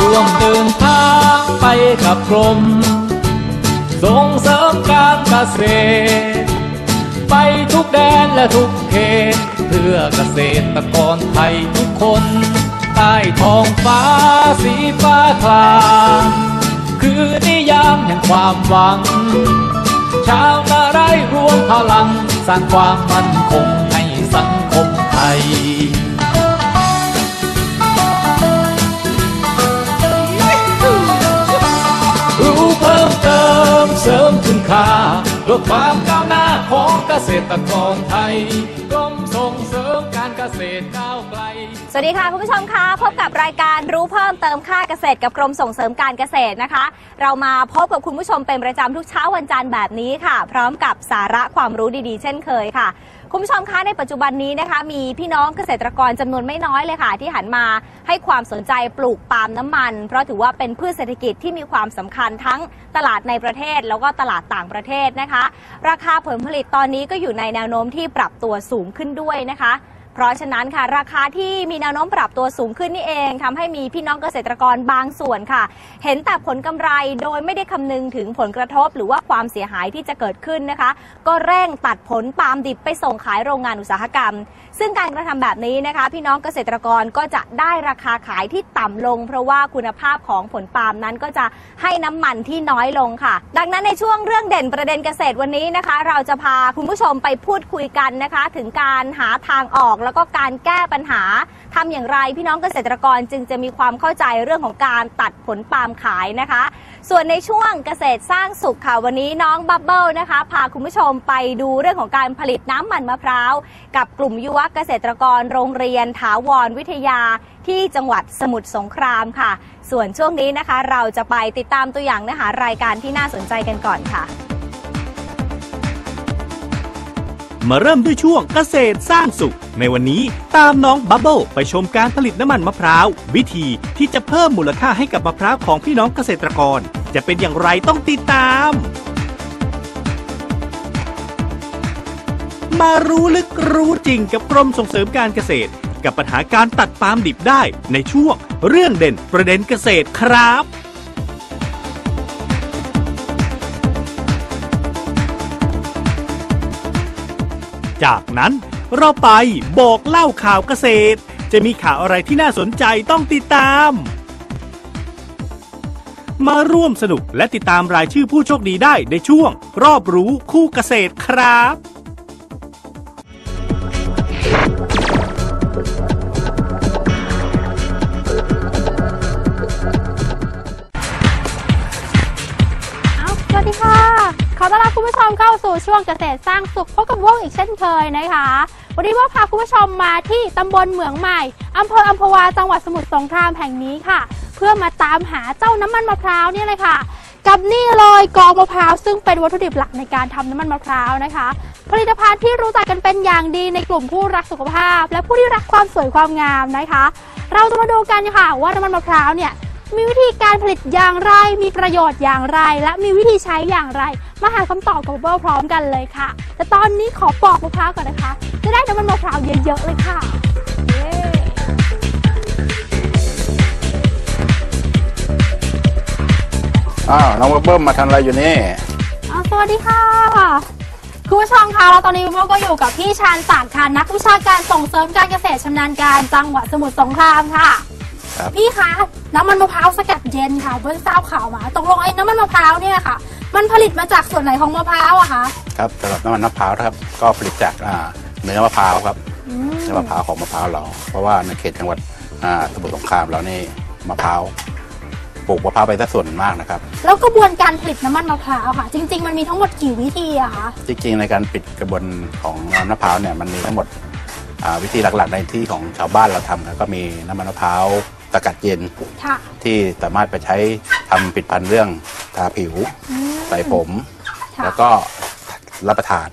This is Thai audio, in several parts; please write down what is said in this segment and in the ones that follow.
ร่วมเดินทางไปกับกรม ส่งเสริมการเกษตร ไปทุกแดนและทุกเขต พื่อเกษตรกรไทยทุกคนใต้ท้องฟ้าสีฟ้าคลามคือนิยามแห่งความหวัง ชาวนาไร้รวมพลัง สร้างความมั่นคงให้สังคมไทยรู้เพิ่มเติมเสริมคุณค่าลดความก้าวหน้าของเกษตรกรไทย ษตรก้าวไกล สวัสดีค่ะคุณผู้ชมคะพบกับรายการรู้เพิ่มเติมค่าเกษตรกับกรมส่งเสริมการเกษตรนะคะ เรามาพบกับคุณผู้ชมเป็นประจำทุกเช้าวันจันทร์แบบนี้ค่ะ พร้อมกับสาระความรู้ดีๆ เช่นเคยค่ะคุณผู้ชมคะในปัจจุบันนี้นะคะ มีพี่น้องเกษตรกรจำนวนไม่น้อยเลยค่ะ ที่หันมาให้ความสนใจปลูกปาล์มน้ำมัน เพราะถือว่าเป็นพืชเศรษฐกิจที่มีความสำคัญทั้งตลาดในประเทศแล้วก็ตลาดต่างประเทศนะคะ ราคาผลผลิตตอนนี้ก็อยู่ในแนวโน้มที่ปรับตัวสูงขึ้นด้วยนะคะ เพราะฉะนั้นค่ะ ราคาที่มีแนวโน้มปรับตัวสูงขึ้นนี่เองทำให้มีพี่น้องเกษตรกรบางส่วนค่ะ เห็นแต่ผลกำไรโดยไม่ได้คำนึงถึงผลกระทบ หรือว่าความเสียหายที่จะเกิดขึ้นนะคะ ก็เร่งตัดผลปาล์มดิบไปส่งขายโรงงานอุตสาหกรรม ซึ่งการกระทำแบบนี้นะคะ พี่น้องเกษตรกรก็จะได้ราคาขายที่ต่ำลง เพราะว่าคุณภาพของผลปาล์มนั้นก็จะให้น้ำมันที่น้อยลงค่ะ ดังนั้นในช่วงเรื่องเด่นประเด็นเกษตรวันนี้นะคะ เราจะพาคุณผู้ชมไปพูดคุยกันนะคะ ถึงการหาทางออกแล้วก็การแก้ปัญหาทำอย่างไรพี่น้องเกษตรกรจึงจะมีความเข้าใจเรื่องของการตัดผลปาล์มขายนะคะ ส่วนในช่วงเกษตรสร้างสุขค่ะวันนี้น้องบับเบิลนะคะ พาคุณผู้ชมไปดูเรื่องของการผลิตน้ำมันมะพร้าว กับกลุ่มยุวเกษตรกรโรงเรียนถาวรวิทยาที่จังหวัดสมุทรสงครามค่ะ ส่วนช่วงนี้นะคะ เราจะไปติดตามตัวอย่างเนื้อหารายการที่น่าสนใจกันก่อนค่ะ มาเริ่มด้วยช่วงเกษตรสร้างสุข ในวันนี้ตามน้องบับเบิลไปชมการผลิตน้ำมันมะพร้าว วิธีที่จะเพิ่มมูลค่าให้กับมะพร้าวของพี่น้องเกษตรกร จะเป็นอย่างไรต้องติดตาม มารู้ลึกรู้จริงกับกรมส่งเสริมการเกษตร กับปัญหาการตัดปาล์มดิบได้ในช่วงเรื่องเด่นประเด็นเกษตรครับ จากนั้นเราไปบอกเล่าข่าวเกษตร จะมีข่าวอะไรที่น่าสนใจต้องติดตาม มาร่วมสนุกและติดตามรายชื่อผู้โชคดีได้ในช่วง รอบรู้คู่เกษตรครับ มเข้าสู่ช่วงเกษตรสร้างสุขพบกับวงอีกเช่นเคยนะคะ วันนี้ว่าพาคุณผู้ชมมาที่ตำบลเหมืองใหม่อำเภออัมพวาจังหวัดสมุทรสงครามแห่งนี้ค่ะ เพื่อมาตามหาเจ้าน้ำมันมะพร้าวเนี่ยเลยค่ะ กับนี่เลยกองมะพร้าวซึ่งเป็นวัตถุดิบหลักในการทำน้ำมันมะพร้าวนะคะ ผลิตภัณฑ์ที่รู้จักกันเป็นอย่างดีในกลุ่มผู้รักสุขภาพ และผู้ที่รักความสวยความงามนะคะ เราจะมาดูกันค่ะว่าน้ำมันมะพร้าวเนี่ย มีวิธีการผลิตอย่างไร มีประโยชน์อย่างไร และมีวิธีใช้อย่างไร มาหาคำตอบกับเบิลพร้อมกันเลยค่ะ แต่ตอนนี้ขอปอกมะพร้าวก่อนนะคะ จะได้น้ำมันมะพร้าวเยอะๆเลยค่ะเย้อ้าวน้องเบิ้มมาทำอะไรอยู่นี่เอาสวัสดีค่ะคุณผู้ชมคะเราตอนนี้เบิลก็อยู่กับพี่ชาญศักดิ์ค่ะนักวิชาการส่งเสริมการเกษตรชำนาญการจังหวัดสมุทรสงครามค่ะ ครับ พี่คะน้ำมันมะพร้าวสกัดเย็นค่ะเบิ้ลทราบข่าวมาตกลงไอ้น้ำมันมะพร้าวเนี่ยค่ะ มันผลิตมาจากส่วนไหนของมะพร้าวอะคะครับสำหรับน้ำมันมะพร้าวนะครับก็ผลิตจากอ่าเนื้อมะพร้าวครับเนื้อมะพร้าวของมะพร้าวเรา เพราะว่าในเขตจังหวัดอ่าสมุทรสงครามเรานี่มะพร้าวปลูกมะพร้าวไปซะส่วนมากนะครับ แล้วกระบวนการผลิตน้ำมันมะพร้าวค่ะ จริง ๆ มันมีทั้งหมดกี่วิธีอะคะจริงๆในการปิดกระบวนของน้ำมะพร้าวเนี่ยมันมีทั้งหมดอ่าวิธีหลักๆในที่ของชาวบ้านเราทำนะก็มีน้ำมันมะพร้าว สกัดเย็น ค่ะที่สามารถไปใช้ทำผลิดพันธุ์เรื่องทาผิว อืม ใส่ผม ค่ะ แล้วก็รับประทาน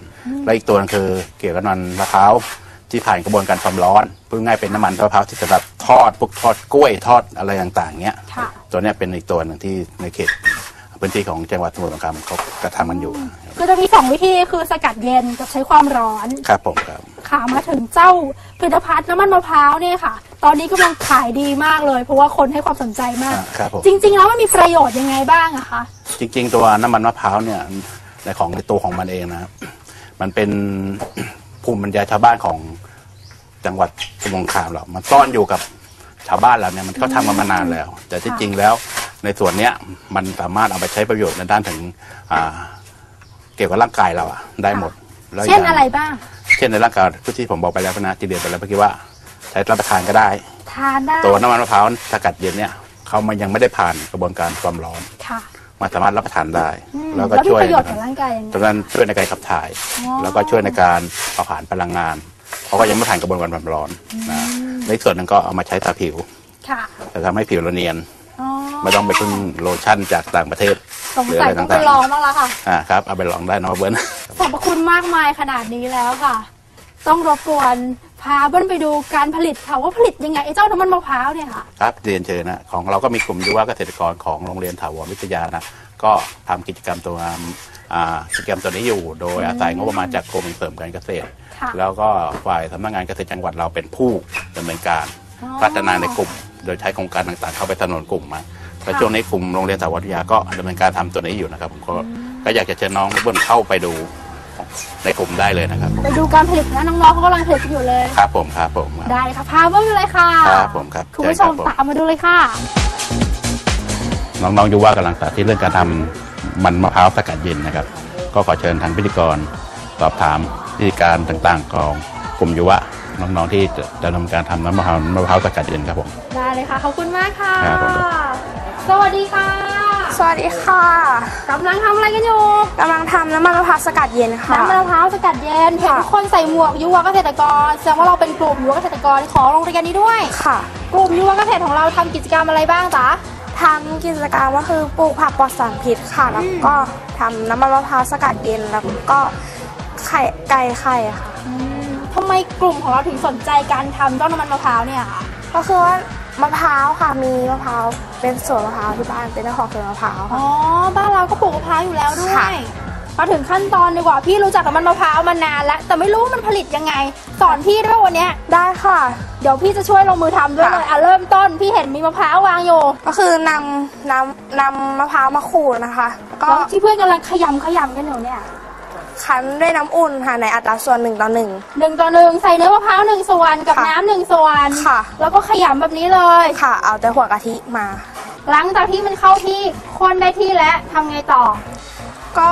และอีกตัวนึงคือเกี่ยวกับนอนมะพร้าวที่ผ่านกระบวนการความร้อนพูดง่ายๆเป็นน้ำมันมะพร้าวที่สำหรับทอดพวกทอดกล้วยทอดอะไรต่างๆเนี้ยค่ะ ตัวเนี้ยเป็นอีกตัวหนึ่งที่ในเขต พื้นที่ของจังหวัดสมุทรสงครามเขากระทำกันอยู่คือจะมีสองวิธีคือสกัดเย็นกับใช้ความร้อนครับผมครับค่ะมาถึงเจ้าผลิตภัณฑ์น้ำมันมะพร้าวเนี่ยค่ะ ตอนนี้กำลังขายดีมากเลย เพราะว่าคนให้ความสนใจมากอ่าครับผมจริง ๆ แล้วมันมีประโยชน์ยังไงบ้างอะคะจริง ๆ ตัวน้ำมันมะพร้าวเนี่ยในของในตัวของมันเองนะครับมันเป็นภูมิปัญญาชาวบ้านของจังหวัดสมุทรสงครามเรามันซ่อนอยู่กับชาวบ้านเราเนี่ยมันก็ทำมามานานแล้ว แต่ที่จริงแล้ว ในส่วนเนี้ยมันสามารถเอาไปใช้ประโยชน์ในด้านถึงอ่าเกี่ยวกับร่างกายเราอะได้หมดแล้วเช่นย่างอะไรบ้าง เช่นในร่างกายที่ผมบอกไปแล้วนะที่เรียนไปแล้วเมื่อกี้ว่า ใช้รับประทานก็ได้ ทานได้ตัวน้ำมันมะพร้าวสกัดเย็นเนี่ยเขามันยังไม่ได้ผ่านกระบวนการความร้อน ค่ะมันสามารถรับประทานได้ อืมแล้วก็แล้วมีช่วยประโยชน์กับร่างกายยังไง ตรงนั้นช่วยในการขับถ่าย อ๋อ แล้วก็ช่วยในการเผาผลาญพลังงานเพราะว่ายังไม่ผ่านกระบวนการความร้อนนะในอีกส่วนหนึ่งก็เอามาใช้ทาผิวค่ะ จะทำให้ผิวเราเนียน อ๋อไม่ต้องไปพึ่งโลชั่นจากต่างประเทศสงสัยต้องไปลองบ้างละค่ะ อ่าครับเอาไปลองได้นะเบิ้ลสรรพคุณมากมายขนาดนี้แล้วค่ะ ต้องรบกวนพาเบิ้ลไปดูการผลิตค่ะว่าผลิตยังไงไอ้เจ้าน้ำมันมะพร้าวเนี่ยค่ะ ครับเรียนเชิญนะของเราก็มีกลุ่มยุวเกษตรกรของโรงเรียนถาวรวิทยานะก็ทำกิจกรรมตัวอ่ากิจกรรมตัวนี้อยู่ โดยอาศัยงบประมาณจากกรมส่งเสริมการเกษตรค่ะแล้วก็ฝ่ายสำนักงานเกษตรจังหวัดเราเป็นผู้ดำเนินการอ๋อพัฒนาในกลุ่ม โดยใช้โครงการต่างๆ เข้าไปสนับสนุนกลุ่มมาแต่ช่วงนี้กลุ่มโรงเรียนถาวรวิทยาก็ดำเนินการทำตัวนี้อยู่นะครับผมก็ก็อยากจะเชิญน้องเบิ้ลเข้าไปดูในกลุ่มได้เลยนะครับไปดูการผลิตนะน้องๆเขากำลังผลิตกันอยู่เลยครับผมครับผมครับได้ค่ะพาเบิ้ลไปเลยค่ะครับผมครับคุณผู้ชมเชิญครับผมตามมาดูเลยค่ะ น้องๆยูว่ากำลังสาธิตเรื่องการทำมันมะพร้าวสกัดเย็นนะครับ ก็ขอเชิญทางพิธีกรสอบถามวิธีการต่างๆของกลุ่มยุวะ น้องๆที่จะจะทำการทำน้ำมะพร้าวมะพร้าวสกัดเย็นครับผม ได้เลยค่ะ ขอบคุณมากค่ะ ครับผม สวัสดีค่ะสวัสดีค่ะกำลังทำอะไรกันอยู่กำลังทำน้ำมันมะพร้าวสกัดเย็นค่ะ น้ำมันมะพร้าวสกัดเย็นเห็นค่ะทุกคนใส่หมวกยุวเกษตรกรแสดงว่าเราเป็นกลุ่มยุวเกษตรกรของโรงเรียนนี้ด้วย ค่ะกลุ่มยุวเกษตรของเราทำกิจกรรมอะไรบ้างจ๊ะ ทำกิจกรรมก็คือปลูกผักปลอดสารพิษค่ะ แล้วก็ทำน้ำมันมะพร้าวสกัดเย็นแล้วก็ไข่ไก่ไข่ค่ะ อืม ทำไมกลุ่มของเราถึงสนใจการทำเจ้าน้ำมันมะพร้าวเนี่ยคะก็คือว่ามะพร้าวค่ะมีมะพร้าวเป็นสวนมะพร้าวที่บ้านเป็นเจ้าของสวนมะพร้าวอ๋ค่ะอบ้านเราก็ปลูกมะพร้าวอยู่แล้วด้วค่ะยมาถึงขั้นตอนดีกว่าพี่รู้จักน้ำมันมะพร้าวมานานแล้ว แต่ไม่รู้ว่ามันผลิตยังไง สอนพี่ด้วยวันเนี้ยได้ค่ะ เดี๋ยวพี่จะช่วยลงมือทำด้วยเลยอะเริ่มต้นพี่เห็นมีมะพร้าววางอยู่ก็คือนำนำนำมะพร้าวมาขูดนะคะ ก็ แล้วที่เพื่อนกำลังขยำขยำกันอยู่เนี่ย คั้นด้วยน้ำอุ่นค่ะในอัตราส่วนหนึ่งต่อหนึ่ง หนึ่งต่อหนึ่งใส่เนื้อมะพร้าวหนึ่งส่วนกับค่ะน้ำหนึ่งส่วนค่ะ แล้วก็ขยำแบบนี้เลย ค่ะ เอาแต่หัวกะทิมา หลังจากที่มันเข้าที่คนได้ที่แล้วทำไงต่อก็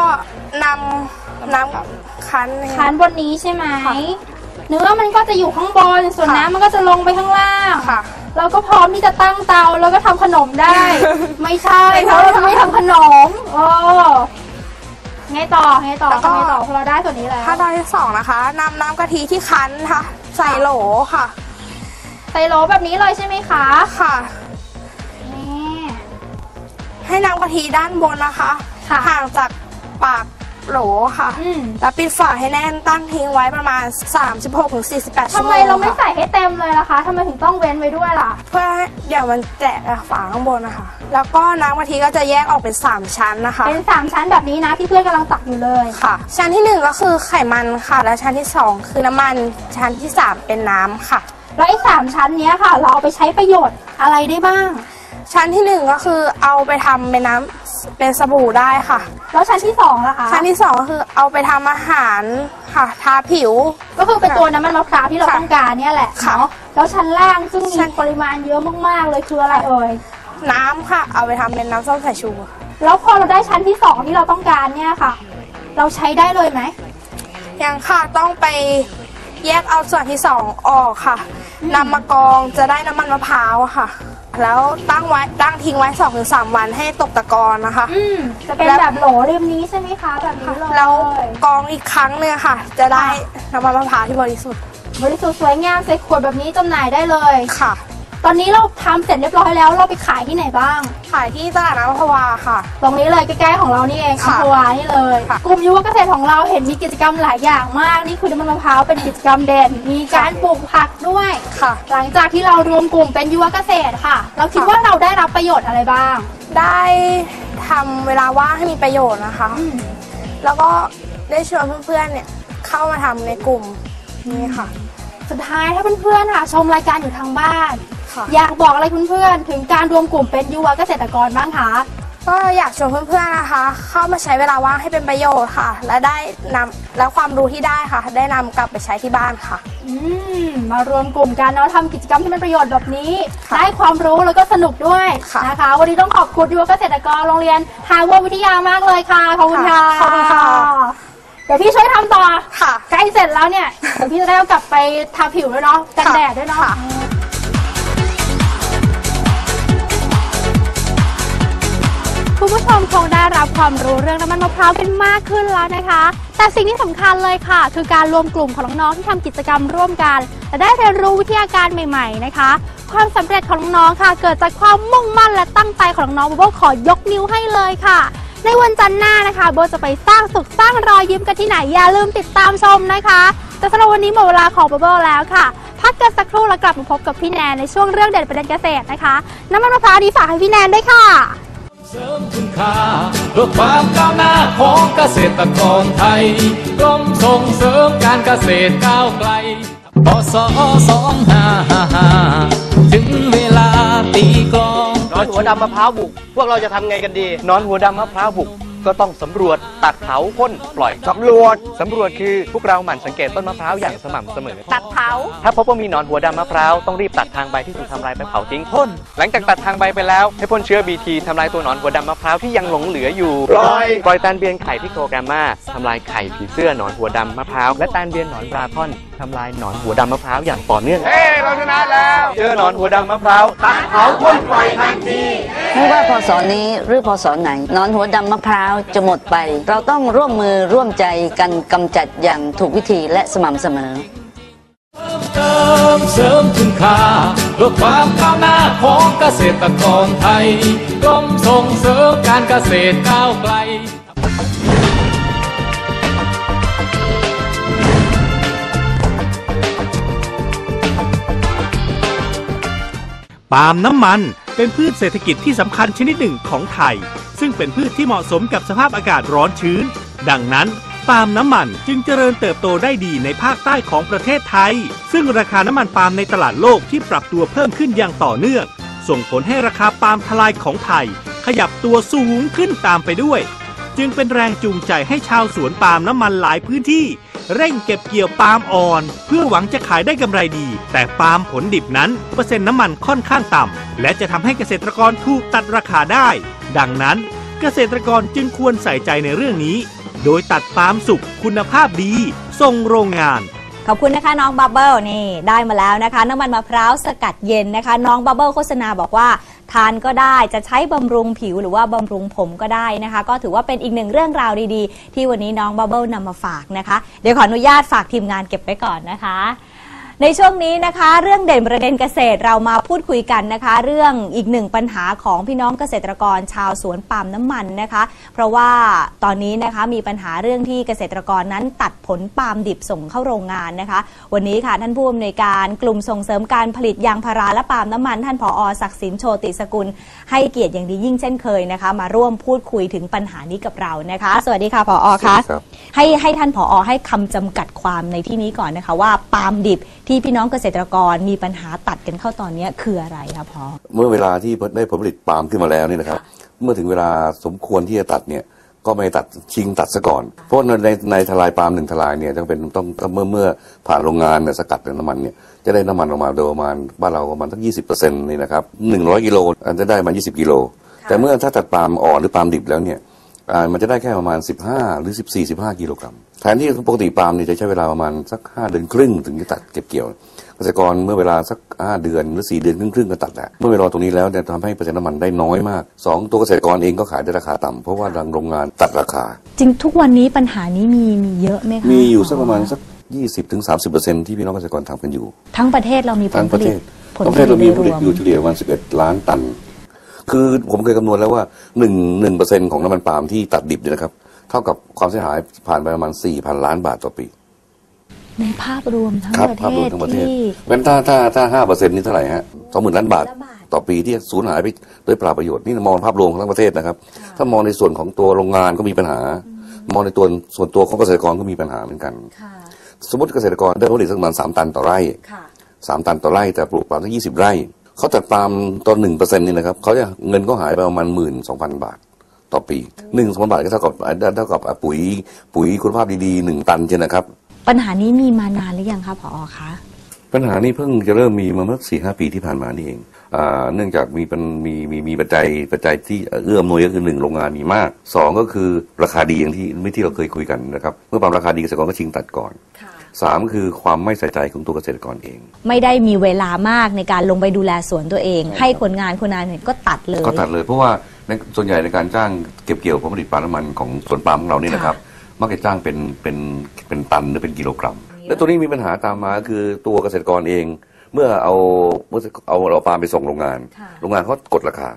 นำน้ำคั้นคั้นบนนี้ใช่ไหมค่ะเนื้อมันก็จะอยู่ข้างบนส่วนค่ะ น้ำมันก็จะลงไปข้างล่าง ค่ะ เราก็พร้อมที่จะตั้งเตาแล้วก็ทำขนมได้ ไม่ใช่ไม่เพใช่ราะเราจะไม่ทำขนมโอ้ ไงต่อไงต่อแล้วก็ทำไงต่อพอเราได้ส่วนนี้แล้วขั้นตอนที่สองนะคะนำน้ำกะทิที่คั้นค่ะ ใส่โหลค่ะ ใส่โหลแบบนี้เลยใช่ไหมคะค่ะ นี่ ให้น้ำกะทิด้านบนนะคะ ค่ะ ห่างจากปาก โหลค่ะ อืมแล้วปิดฝาให้แน่นตั้งทิ้งไว้ประมาณ 36-48 ชั่ทำวโมไมงเราไม่ค่ะใส่ให้เต็มเลยล่ะคะทำไมถึงต้องเว้นไว้ด้วยล่ะ เพื่อให้เดี๋ยวมันแตกอะฝาข้างบนนะคะ แล้วก็น้ำกะทิก็จะแยกออกเป็น 3 ชั้นนะคะ เป็นสามชั้นแบบนี้นะที่เพื่อนกำลังตักอยู่เลย ค่ะ ชั้นที่1ก็คือไขมันค่ะ แล้วชั้นที่2คือน้ำมัน ชั้นที่3เป็นน้ำค่ะ แล้วไอ้สามชั้นเนี้ยค่ะ เราเอาไปใช้ประโยชน์อะไรได้บ้าง ชั้นที่1ก็คือเอาไปทำเป็นน้ำ เป็นสบู่ได้ค่ะ แล้วชั้นที่สองล่ะคะ ชั้นที่2ก็คือเอาไปทำอาหารค่ะ ทาผิว ก็คือเป็นตัวน้ำมันมะพร้าวที่เราค่ะต้องการเนี่ยแหละค่ะเนาะแล้วชั้นล่างซึ่งมีชั้น ปริมาณเยอะมากๆเลยคืออะไรเอ่ย น้ำค่ะ เอาไปทำเป็นน้ำส้มสายชูแล้วพอเราได้ชั้นที่สองที่เราต้องการเนี่ยค่ะ เราใช้ได้เลยไหม ยังค่ะต้องไปแยกเอาส่วนที่2ออกค่ะนำมากรองจะได้น้ำมันมะพร้าวค่ะ แล้วตั้งไว้ตั้งทิ้งไว้2-3วันให้ตกตะกอนนะคะ อืมจะเป็นแล้วแบบโหลเรียมนี้ใช่ไหมคะ แบบนี้เลยแล้วกรองอีกครั้งหนึงค่ะ จะได้น้ำมันมะพร้าวที่บริสุทธิ์ บริสุทธิ์สวยงามใส่ขวดแบบนี้จำหน่ายได้เลยค่ะ ตอนนี้เราทำเสร็จเรียบร้อยแล้วเราไปขายที่ไหนบ้าง ขายที่ตลาดน้ำพะวาค่ะ ตรงนี้เลยใกล้ๆของเรานี่เองอัมค่ะพวานี่เลยค่ะ กลุ่มยุวเกษตรของเราเห็นมีกิจกรรมหลายอย่างมาก นี่คือน้ำมันมะพร้าวเป็นกิจกรรมเด่น มีการปลูกผักด้วย ค่ะ หลังจากที่เรารวมกลุ่มเป็นยุวเกษตรค่ะ เราคิดว่าเราได้รับประโยชน์อะไรบ้างได้ทำเวลาว่างให้มีประโยชน์นะคะแล้วก็ได้ชวนเพื่อนๆเนี่ยเข้ามาทำในกลุ่มนี่ค่ะ สุดท้ายถ้าเพื่อนๆค่ะชมรายการอยู่ทางบ้าน ค่ะ อยากบอกอะไรเพื่อนๆถึงการรวมกลุ่มเป็นยุวเกษตรกรบ้างคะ ก็อยากชวนเพื่อนๆนะคะ เข้ามาใช้เวลาว่างให้เป็นประโยชน์ค่ะ และได้นำแล้วความรู้ที่ได้ค่ะ ได้นำกลับไปใช้ที่บ้านค่ะ อืมมารวมกลุ่มกันเนาะทำกิจกรรมที่เป็นประโยชน์แบบนี้ ค่ะได้ความรู้แล้วก็สนุกด้วยค่ะ นะคะ วันนี้ต้องขอบคุณยุวเกษตรกรโรงเรียนทางววิทยามากเลยค่ะขอบคุณค่ะขอบคุณค่ะเดี๋ยวพี่ช่วยทำต่อค่ะ ใกล้เสร็จแล้วเนี่ยเดี๋ยวพี่จะได้เอากลับไปทาผิวด้วยเนาะกันแดดด้วยเนาะ ค่ะ คุณผู้ชมคงได้รับความรู้เรื่องน้ำมันมะพร้าวกันมากขึ้นแล้วนะคะ แต่สิ่งที่สำคัญเลยค่ะ คือการรวมกลุ่มของน้องๆที่ทำกิจกรรมร่วมกัน และได้เรียนรู้วิทยาการใหม่ ๆนะคะ ความสำเร็จของน้องๆค่ะ เกิดจากความมุ่งมั่นและตั้งใจของน้องโบโบขอยกนิ้วให้เลยค่ะ ในวันจันทร์หน้านะคะ โบจะไปสร้างสุขสร้างรอยยิ้มกันที่ไหนอย่าลืมติดตามชมนะคะแต่สำหรับวันนี้หมดเวลาของโบโบแล้วค่ะพักกันสักครู่แล้วกลับมาพบกับพี่แนนในช่วงเรื่องเด่นประเด็นเกษตรนะคะ น้ำมันมะพร้าวนี้ฝากให้พี่แนนด้วยค่ะ เสริมคุณค่าเพื่อความก้าวหน้าของเกษตรกรไทยกรมส่งเสริมการเกษตรก้าวไกลพศสองห้าห้าห้าถึงเวลาตีกลองนอนหัวดำมะพร้าวบุก พวกเราจะทำไงกันดี นอนหัวดำมะพร้าวบุก ก็ต้องสำรวจตัดเผาพ่นปล่อยสำรวจสำรวจคือพวกเราหมั่นสังเกตต้นมะพร้าวอย่างสม่ำเสมอ ตัดเผา ถ้าพบว่ามีหนอนหัวดำมะพร้าวต้องรีบตัดทางใบที่ถูกทำลายไปเผาทิ้งพ่นหลังจากตัดทางใบไปแล้วให้พ่นเชื้อ BT ทำลายตัวหนอนหัวดำมะพร้าวที่ยังหลงเหลืออยู่ปล่อยปล่อยแตนเบียนไข่ที่โครแกรมมาทำลายไข่ผีเสื้อหนอนหัวดำมะพร้าวและแตนเบียนหนอนบราคอน ทำลายหนอนหัวดำมะพร้าวอย่างต่อเนื่อง เฮ้เราชนะแล้วเจอหนอนหัวดำมะพร้าวตัดเผาพ่นปล่อยทันที ไม่ว่าพศนี้หรือพศไหนหนอนหัวดำมะพร้าวจะหมดไป เราต้องร่วมมือร่วมใจกันกำจัดอย่างถูกวิธีและสม่ำเสมอเติมเสริมคุณค่าเพื่อความก้าวหน้าของเกษตรกรไทยกรมส่งเสริมการเกษตรก้าวไกล ปาล์มน้ำมันเป็นพืชเศรษฐกิจที่สำคัญชนิดหนึ่งของไทย ซึ่งเป็นพืชที่เหมาะสมกับสภาพอากาศร้อนชื้น ดังนั้นปาล์มน้ำมันจึงเจริญเติบโตได้ดีในภาคใต้ของประเทศไทย ซึ่งราคาน้ำมันปาล์มในตลาดโลกที่ปรับตัวเพิ่มขึ้นอย่างต่อเนื่อง ส่งผลให้ราคาปาล์มทลายของไทย ขยับตัวสูงขึ้นตามไปด้วย จึงเป็นแรงจูงใจให้ชาวสวนปาล์มน้ำมันหลายพื้นที่ เร่งเก็บเกี่ยวปาล์มอ่อน เพื่อหวังจะขายได้กำไรดี แต่ปาล์มผลดิบนั้นเปอร์เซ็นต์น้ำมันค่อนข้างต่ำและจะทำให้เกษตรกรถูกตัดราคาได้ ดังนั้นเกษตรกรจึงควรใส่ใจในเรื่องนี้ โดยตัดปาล์มสุกคุณภาพดี ส่งโรงงาน ขอบคุณนะคะน้องบับเบิลนี่ได้มาแล้วนะคะน้ำมันมะพร้าวสกัดเย็นนะคะ น้องบับเบิลโฆษณาบอกว่า ทานก็ได้จะใช้บำรุงผิวหรือว่าบำรุงผมก็ได้นะคะ ก็ถือว่าเป็นอีกหนึ่งเรื่องราวดีๆ ที่วันนี้น้องบับเบิลนำมาฝากนะคะ เดี๋ยวขออนุญาตฝากทีมงานเก็บไว้ก่อนนะคะ ในช่วงนี้นะคะ เรื่องเด่นประเด็นเกษตรเรามาพูดคุยกันนะคะ เรื่องอีกหนึ่งปัญหาของพี่น้องเกษตรกรชาวสวนปาล์มน้ำมันนะคะ เพราะว่าตอนนี้นะคะมีปัญหาเรื่องที่เกษตรกรนั้นตัดผลปาล์มดิบส่งเข้าโรงงานนะคะ วันนี้ค่ะท่านผู้อำนวยการกลุ่มส่งเสริมการผลิตยางพาราและปาล์มน้ำมัน ท่านผอศักดิ์สินโชติสกุล ให้เกียรติอย่างดียิ่งเช่นเคยนะคะ มาร่วมพูดคุยถึงปัญหานี้กับเรานะคะ สวัสดีค่ะผอคะครับให้ให้ท่านผอให้คำจำกัดความในที่นี้ก่อนนะคะว่าปาล์มดิบที่พี่น้องเกษตรกรมีปัญหาตัดกันเข้าตอนนี้คืออะไรคะพอเมื่อเวลาที่ได้ผลผลิตปาล์มขึ้นมาแล้วนี่นะครับ เมื่อถึงเวลาสมควรที่จะตัดเนี่ยก็ไม่ตัดชิงตัดซะก่อน เพราะในในทลายปาล์มหนึ่งทลายเนี่ยต้องเป็นต้องเมื่อเมื่อผ่านโรงงานเนี่ยสกัดเป็นน้ำมันเนี่ยจะได้น้ำมันออกมาโดยประมาณบ้านเราประมาณทั้งยี่สิบเปอร์เซ็นต์นี่นะครับหนึ่งร้อยกิโลอันจะได้มายี่สิบกิโลแต่เมื่อถ้าตัดปาล์มอ่อนหรือปาล์มดิบแล้วเนี่ยมันจะได้แค่ประมาณ15หรือ14 15กิโลกรัม แทนที่ปกติปาล์มเนี่ยจะใช้เวลาประมาณสัก5เดือนครึ่งถึงจะตัดเก็บเกี่ยวเกษตรกรเมื่อเวลาสัก5เดือนหรือ4เดือนครึ่งๆก็ตัดแหละเมื่อเวลาตรงนี้แล้วเนี่ยทำให้เปอร์เซ็นต์น้ำมันได้น้อยมากสองตัวเกษตรกรเองก็ขายได้ราคาต่ำเพราะว่าทางโรงงานตัดราคา จริงทุกวันนี้ปัญหานี้มีมีเยอะไหมคะมีอยู่สักประมาณสัก20-30%ที่พี่น้องเกษตรกรทำกันอยู่ ทั้งประเทศเรามีผทั้ลงผประลิเทตศผลประผเทศลิตเราโดมียผรลิตวมอยู่เฉลี่ยประมาณ11ล้านตัน คือผมเคยคำนวณแล้วว่า1นึ่งหนึ่งเปอร์เซ็นของน้ำมันปาล์มที่ตัดดิบเนี่ยนะครับ เท่ากับความเสียหายผ่านไปประมาณ4,000 ล้านบาทต่อปี ในภาพรวมทั้งครับประภาพเทรวมศทั้งประเทศที่เพราะฉะนั้นถ้าถ้าถ้าห้าเปอร์เซ็นต์นี่เท่าไหร่ฮะสองหมื่นล้านบาท ต่อปีที่สูญหายไปโดยเปล่าประโยชน์นี่มองภาพรวมของทั้งประเทศนะครับ ถ้ามองในส่วนของตัวโรงงานก็มีปัญหา มองในตัวส่วนตัวของเกษตรกรก็มีปัญหาเหมือนกัน ค่ะสมมติเกษตรกรได้ผลผลิตสักประมาณสามตันต่อไร่ ค่ะ สามตันต่อไร่แต่ปลูกปาล์มทั้งยี่สิบไร่ เขาตัดปาล์มตอนหนึ่งเปอร์เซ็นต์นี่นะครับเขาจะเงินก็หายไปประมาณหมื่นสองพันบาท ต่อปีหนึ่งสองพันบาทก็เท่ากับเท่ากับปุ๋ยปุ๋ยคุณภาพดีๆหนึ่งตันใช่ไหมครับ ปัญหานี้มีมานานหรือยังคะผอคะปัญหานี้เพิ่งจะเริ่มมีมาเมื่อสี่ห้าปีที่ผ่านมานี่เองอ่าเนื่องจากมีเป็นมีมีมีปัจจัยปัจจัยที่เอื้ออำนวยก็คือหนึ่งโรงงานมีมากสองก็คือราคาดีอย่างที่ไม่ที่เราเคยคุยกันนะครับ เมื่อปาล์มราคาดีเกษตรกรก็ชิงตัดก่อน สามคือความไม่ใส่ใจของตัวเกษตรกรเอง ไม่ได้มีเวลามากในการลงไปดูแลสวนตัวเอง ให้คนงานคนงานเนี่ยก็ตัดเลยก็ตัดเลยเพราะว่าในส่วนใหญ่ในการจ้างเก็บเกี่ยวผลผลิตปาล์มน้ำมันของสวนปาล์มของเรานี่นะครับมักจะจ้างเป็นเป็นเป็นตันหรือเป็นกิโลกรัม และตัวนี้มีปัญหาตามมาคือตัวเกษตรกรเอง เมื่อเอาเมื่อเอาเอาปาล์มไปส่งโรงงาน โรงงานเขากดราคา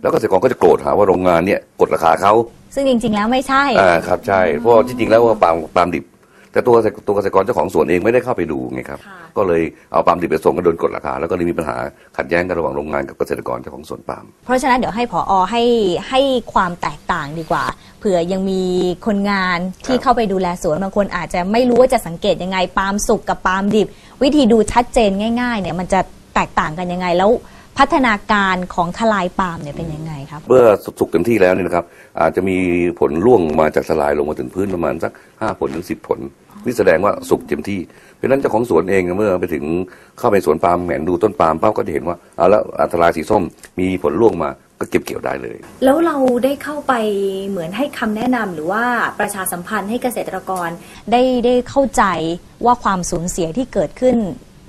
แล้วเกษตรกรก็จะโกรธหาว่าโรงงานเนี่ยกดราคาเขาซึ่งจริง ๆ แล้วไม่ใช่อ่าครับใช่เพราะที่จริงแล้วว่าปาล์มปาล์มดิบ แต่ตัวเกษตรตัวเกษตรกรเจ้าของสวนเองไม่ได้เข้าไปดูไงครับก็เลยเอาปาล์มดิบไปส่งก็โดนกดราคาแล้วก็เลยมีปัญหาขัดแย้งกันระหว่างโรงงานกับเกษตรกรเจ้าของสวนปาล์มเพราะฉะนั้นเดี๋ยวให้ผอให้ให้ความแตกต่างดีกว่าเผื่อยังมีคนงานที่ครับเข้าไปดูแลสวนบางคนอาจจะไม่รู้ว่าจะสังเกตยังไงปาล์มสุกกับปาล์มดิบ วิธีดูชัดเจนง่ายๆเนี่ยมันจะแตกต่างกันยังไงแล้ว พัฒนาการของทลายปาล์มเนี่ยเป็นยังไงครับ เมื่อสุกเต็มที่แล้วเนี่ยนะครับอาจจะมีผลร่วงมาจากสลายลงมาถึงพื้นประมาณสักห้าผลถึงสิบผล นี่แสดงว่าสุกเต็มที่เพราะฉะนั้นเจ้าของสวนเองเมื่อไปถึงเข้าไปสวนปาล์มแหงนดูต้นปาล์มปั๊บก็จะเห็นว่าเอาแล้วอัตรายสีส้มมีผลร่วงมาก็เก็บเกี่ยวได้เลย แล้วเราได้เข้าไปเหมือนให้คำแนะนำหรือว่าประชาสัมพันธ์ให้เกษตรกรได้ได้เข้าใจว่าความสูญเสียที่เกิดขึ้น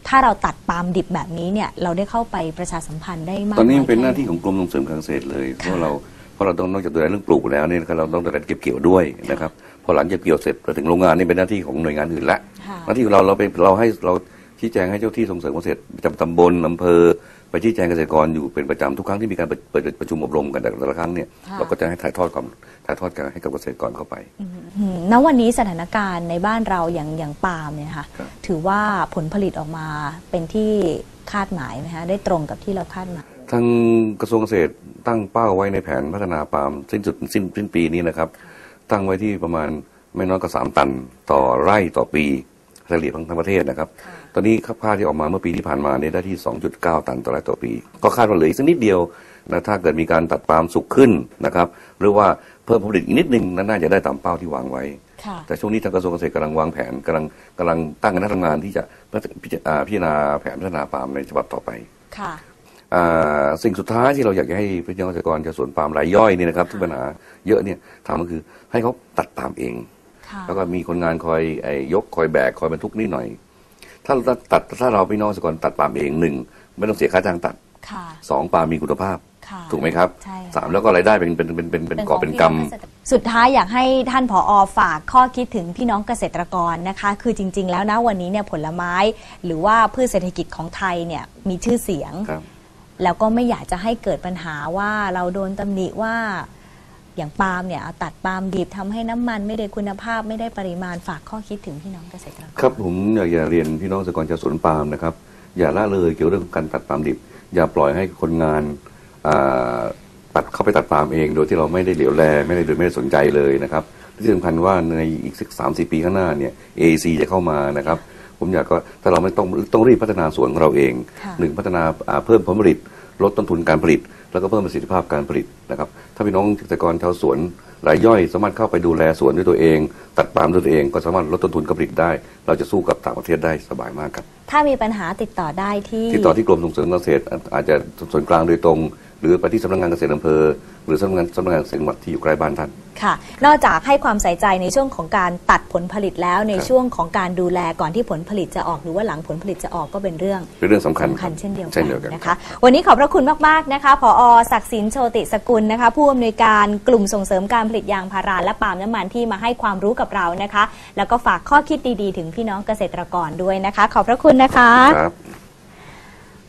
ถ้าเราตัดปาล์มดิบแบบนี้เนี่ยเราได้เข้าไปประชาสัมพันธ์ได้มากตอนนี้ยเป็นหน้าแค่ที่ของกรมส่งเสริมการเกษตรเลยเพราะเราเพราะเราต้องนอกจากดูแลเรื่องปลูกแล้วเนี่ยนะครับเราต้องดูแลเก็บเกี่ยวด้วยนะครับพอหลังเก็บเกี่ยวเสร็จไปถึงโรงงานนี่เป็นหน้าที่ของหน่วยงานอื่นละค่ะหน้าที่ของเราเราไปเราให้เราชี้แจงให้เจ้าที่ส่งเสริมเกษตรประจำตำบลอำเภอ ไปชี้แจงเกษตรกรอยู่เป็นประจำทุกครั้งที่มีการเปิดเปิดประชุมอบรมกันแต่ละครั้งเนี่ยเราก็จะให้ถ่ายทอดความถ่ายทอดกันให้กับเกษตรกรเข้าไป อืมณวันนี้สถานการณ์ในบ้านเราอย่างอย่างปาล์มเนี่ยค่ะครับ ถือว่าผลผลิตออกมาเป็นที่คาดหมายไหมคะได้ตรงกับที่เราคาดหมาย ทางกระทรวงเกษตรตั้งเป้าไว้ในแผนพัฒนาปาล์มสิ้นสุดสิ้นสิ้นปีนี้นะครับ ตั้งไว้ที่ประมาณไม่น้อยกว่าสามตัน ต่อไร่ต่อปีเฉลี่ยทั้งทั้งประเทศนะครับ ตอนนี้ค่าค่าที่ออกมาเมื่อปีที่ผ่านมาเนี่ยได้ที่ 2.9 ตันต่อไร่ต่อปี ก็คาดว่าเหลืออีกสักนิดเดียวนะถ้าเกิดมีการตัดปาล์มสุกขึ้นนะครับ หรือว่าเพิ่มผลผลิตอีกนิดนึงนั้นน่าจะได้ตามเป้าที่วางไว้ค่ะแต่ช่วงนี้ทางกระทรวงเกษตรกำลังวางแผนกำลังกำลังตั้งคณะทำงานที่จะพิจอ่าพิจารณาแผนพัฒนาปาล์มในฉบับต่อไปค่ะอ่าสิ่งสุดท้ายที่เราอยากจะให้พี่น้องเกษตรกรชาวสวนปาล์มรายย่อยเนี่ยนะครับที่ปัญหาเยอะเนี่ยทำก็คือให้เขาตัดปาล์มเองค่ะแล้วก็มีคนงานคอยไอ้ยกคอยแบกคอยบรรทุกนิดหน่อย ถ้าเราตัดถ้าเราพี่น้องเกษตรกรตัดปาล์มเองหนึ่งไม่ต้องเสียค่าจ้างตัดค่ะ สองปาล์มมีคุณภาพค่ะถูกไหมครับใช่ค่ะ สามแล้วก็รายได้เป็นเป็นเป็นเป็นเป็นกอบเป็นกำสุดท้ายอยากให้ท่านผออฝากข้อคิดถึงพี่น้องเกษตรกรนะคะ คือจริง ๆ แล้วนะวันนี้เนี่ยผลไม้ หรือว่าพืชเศรษฐกิจของไทยเนี่ยมีชื่อเสียง ครับ แล้วก็ไม่อยากจะให้เกิดปัญหาว่าเราโดนตำหนิว่า อย่างปาล์มเนี่ยเอาตัดปาล์มดิบทำให้น้ำมันไม่ได้คุณภาพไม่ได้ปริมาณฝากข้อคิดถึงพี่น้องเกษตรกรครับผมอยากจะเรียนพี่น้องเกษตรกรชาวสวนปาล์มนะครับอย่าละเลยเกี่ยวกับเรื่องการตัดปาล์มดิบ อย่าปล่อยให้คนงานอ่าตัดเข้าไปตัดปาล์มเอง โดยที่เราไม่ได้เหลียวแลไม่ได้โดยไม่ได้สนใจเลยนะครับที่สำคัญว่าในอีกสักสามสี่ปีข้างหน้าเนี่ย AEC จะเข้ามานะครับ ผมอยากก็ถ้าเราไม่ต้องต้องรีบพัฒนาสวนของเราเองค่ะหนึ่งพัฒนาอ่าเพิ่มผลผลิตลดต้นทุนการผลิต แล้วก็เพิ่มประสิทธิภาพการผลิตนะครับ ถ้าพี่น้องเกษตรกรชาวสวนรายย่อยสามารถเข้าไปดูแลสวนด้วยตัวเอง ตัดปาล์มด้วยตัวเองก็สามารถลดต้นทุนการผลิตได้ เราจะสู้กับต่างประเทศได้สบายมากครับ ถ้ามีปัญหาติดต่อได้ที่ ติดต่อที่กรมส่งเสริมการเกษตรอาอาจจะส่วนกลางโดยตรง หรือไปที่สำนักงานเกษตรอำเภอ หรือสำนักงานสำนักงานเกษตรจังหวัดที่อยู่ใกล้บ้านท่าน ค่ะ นอกจากให้ความใส่ใจในช่วงของการตัดผลผลิตแล้วในครับ ช่วงของการดูแลก่อนที่ผลผลิตจะออกหรือว่าหลังผลผลิตจะออกก็เป็นเรื่องเป็นเรื่องสำคัญสำคัญรับเช่นเดียวกัเช่นเดียวกันนะคะ วันนี้ขอบพระคุณมากๆนะคะผอศักดิ์สินโชติสกุลนะคะ ผู้อำนวยการกลุ่มส่งเสริมการผลิตยางพาราและปาล์มน้ำมันที่มาให้ความรู้กับเรานะคะ แล้วก็ฝากข้อคิดดีๆ ถึงพี่น้องเกษตรกรด้วยนะคะ ขอบพระคุณนะคะ ครับ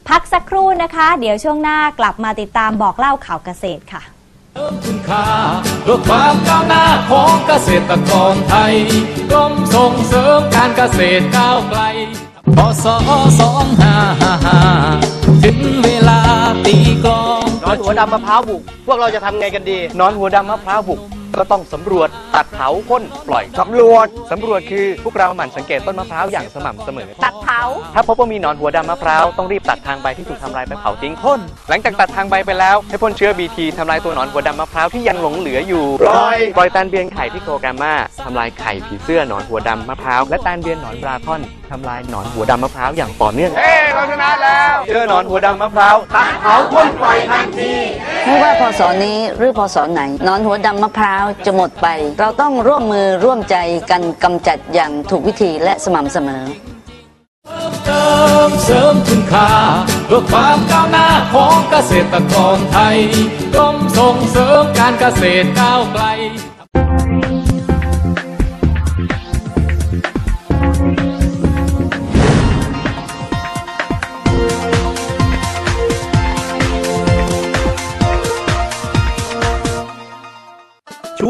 พักสักครู่นะคะ เดี๋ยวช่วงหน้ากลับมาติดตามบอกเล่าข่าวเกษตรค่ะเพิ่มคุณค่าด้วยความก้าวหน้าของเกษตรกรไทยกรมส่งเสริมการเกษตรก้าวไกลพศสองห้าห้าห้าถึงเวลาตีกลองนอนหัวดำมะพร้าวบุก พวกเราจะทำไงกันดี นอนหัวดำมะพร้าวบุก ก็ต้องสำรวจตัดเผาพ่นปล่อยสำรวจสำรวจคือพวกเราหมั่นสังเกตต้นมะพร้าวอย่างสม่ำเสมอ ตัดเผา ถ้าพบว่ามีหนอนหัวดำมะพร้าวต้องรีบตัดทางใบที่ถูกทำลายไปเผาทิ้งพ่นหลังจากตัดทางใบไปแล้วให้พ่นเชื้อ BT ทำลายตัวหนอนหัวดำมะพร้าวที่ยังหลงเหลืออยู่ปล่อย ปล่อยแตนเบียนไข่ที่โกรแกรมมาทำลายไข่ผีเสื้อหนอนหัวดำมะพร้าวและแตนเบียนหนอนบราคอน ทำลายหนอนหัวดำมะพร้าวอย่างต่อเนื่อง เอ้เราชนะแล้วเจอหนอนหัวดำมะพร้าวตัดเผาพ่นปล่อยทันที ไม่ว่าพศนี้หรือพศไหนนอนหัวดำมะพร้าวจะหมดไป เราต้องร่วมมือร่วมใจกันกำจัดอย่างถูกวิธีและสม่ำเสมอเติมเสริมคุณค่าด้วยความก้าวหน้าของเกษตรกรไทยกรมส่งเสริมการเกษตรก้าวไกล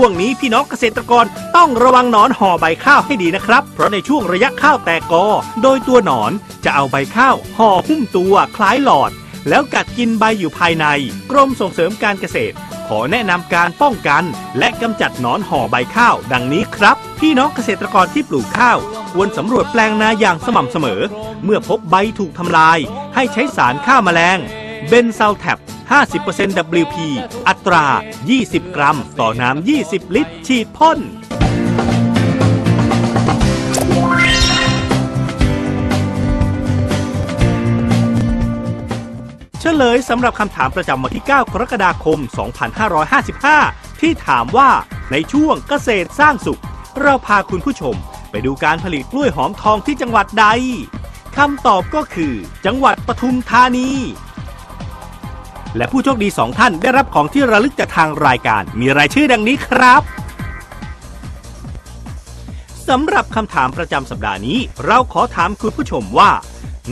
ช่วงนี้พี่น้องเกษตรกรต้องระวังหนอนห่อใบข้าวให้ดีนะครับ เพราะในช่วงระยะข้าวแตกกอ โดยตัวหนอนจะเอาใบข้าวห่อหุ้มตัวคล้ายหลอด แล้วกัดกินใบอยู่ภายใน กรมส่งเสริมการเกษตร ขอแนะนำการป้องกัน และกำจัดหนอนห่อใบข้าว ดังนี้ครับ พี่น้องเกษตรกรที่ปลูกข้าว ควรสำรวจแปลงนาอย่างสม่ำเสมอ เมื่อพบใบถูกทำลาย ให้ใช้สารฆ่าแมลง เบนซาลแท็บ 50% WP อัตรา 20 กรัม ต่อน้ำ 20 ลิตร ฉีดพ่น เฉลยสำหรับคำถามประจำวันที่ 9 กรกฎาคม 2555 ที่ถามว่าในช่วงเกษตรสร้างสุข เราพาคุณผู้ชมไปดูการผลิตกล้วยหอมทองที่จังหวัดใด คำตอบก็คือ จังหวัดปทุมธานี และผู้โชคดีสองท่านได้รับของที่ระลึกจากทางรายการ มีรายชื่อดังนี้ครับสำหรับคำถามประจำสัปดาห์นี้ เราขอถามคุณผู้ชมว่า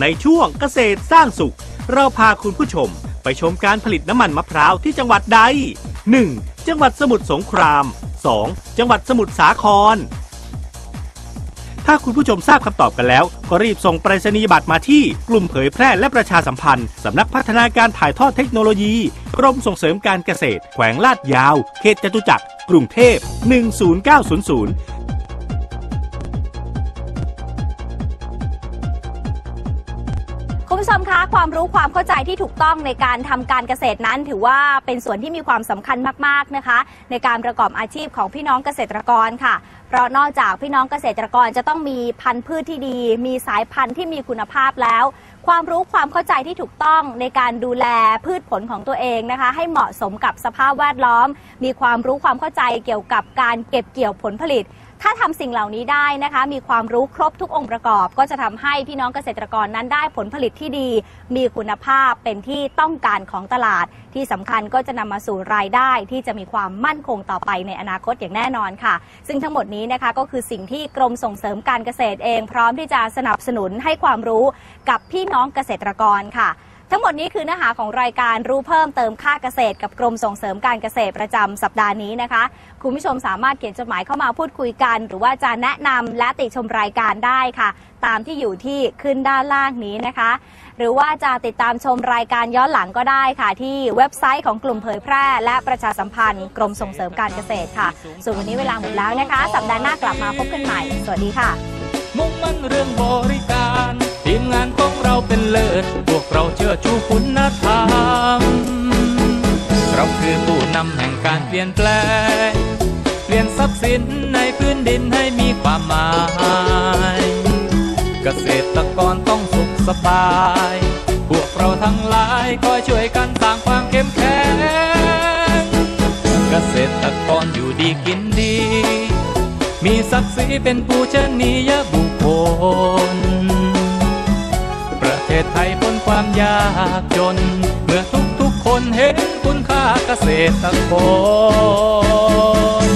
ในช่วงเกษตรสร้างสุข เราพาคุณผู้ชม ไปชมการผลิตน้ำมันมะพร้าวที่จังหวัดใด 1. จังหวัดสมุทรสงคราม 2. จังหวัดสมุทรสาคร ถ้าคุณผู้ชมทราบคำตอบกันแล้ว ก็รีบส่งไปรษณียบัตรมาที่ กลุ่มเผยแพร่และประชาสัมพันธ์สำนักพัฒนาการถ่ายทอดเทคโนโลยี กรมส่งเสริมการเกษตร แขวงลาดยาว เขตจตุจักร กรุงเทพ 10900คุณผู้ชมคะความรู้ความเข้าใจที่ถูกต้องในการทำการเกษตรนั้น ถือว่าเป็นส่วนที่มีความสำคัญมาก ๆ นะคะ ในการประกอบอาชีพของพี่น้องเกษตรกรค่ะ เพราะนอกจากพี่น้องเกษตรกรจะต้องมีพันธุ์พืชที่ดี มีสายพันธุ์ที่มีคุณภาพแล้ว ความรู้ความเข้าใจที่ถูกต้องในการดูแลพืชผลของตัวเองนะคะ ให้เหมาะสมกับสภาพแวดล้อม มีความรู้ความเข้าใจเกี่ยวกับการเก็บเกี่ยวผลผลิต ถ้าทำสิ่งเหล่านี้ได้นะคะ มีความรู้ครบทุกองค์ประกอบ ก็จะทำให้พี่น้องเกษตรกรนั้นได้ผลผลิตที่ดี มีคุณภาพเป็นที่ต้องการของตลาด ที่สำคัญก็จะนำมาสู่รายได้ที่จะมีความมั่นคงต่อไปในอนาคตอย่างแน่นอนค่ะ ซึ่งทั้งหมดนี้นะคะก็คือสิ่งที่กรมส่งเสริมการเกษตรเอง พร้อมที่จะสนับสนุนให้ความรู้กับพี่น้องเกษตรกรค่ะ ทั้งหมดนี้คือเนื้อหาของรายการรู้เพิ่มเติมค่าเกษตร กับกรมส่งเสริมการเกษตรประจำสัปดาห์นี้นะคะ คุณผู้ชมสามารถเขียนจดหมายเข้ามาพูดคุยกัน หรือว่าจะแนะนำและติชมรายการได้ค่ะ ตามที่อยู่ที่ขึ้นด้านล่างนี้นะคะ หรือว่าจะติดตามชมรายการย้อนหลังก็ได้ค่ะ ที่เว็บไซต์ของกลุ่มเผยแพร่ และประชาสัมพันธ์ กรมส่งเสริมการเกษตรค่ะ ส่วนวันนี้เวลาหมดแล้วนะคะ สัปดาห์หน้ากลับมาพบกันใหม่ สวัสดีค่ะ มุ่งมั่นเรื่องบริการ ทีมงานของเราเป็นเลิศ พวกเราเชื่อชูคุณธรรม เราคือผู้นำแห่งการเปลี่ยนแปลง เปลี่ยนทรัพย์สินในพื้นดินให้มีความหมาย เกษตรกรต้องสุขสบาย พวกเราทั้งหลายคอยช่วยกันสร้างความเข้มแข็ง เกษตรกรอยู่ดีกินดี มีศักดิ์ศรีเป็นปูชนียบุคคล ความยากจน เมื่อทุกๆคนเห็นคุณค่าเกษตรกร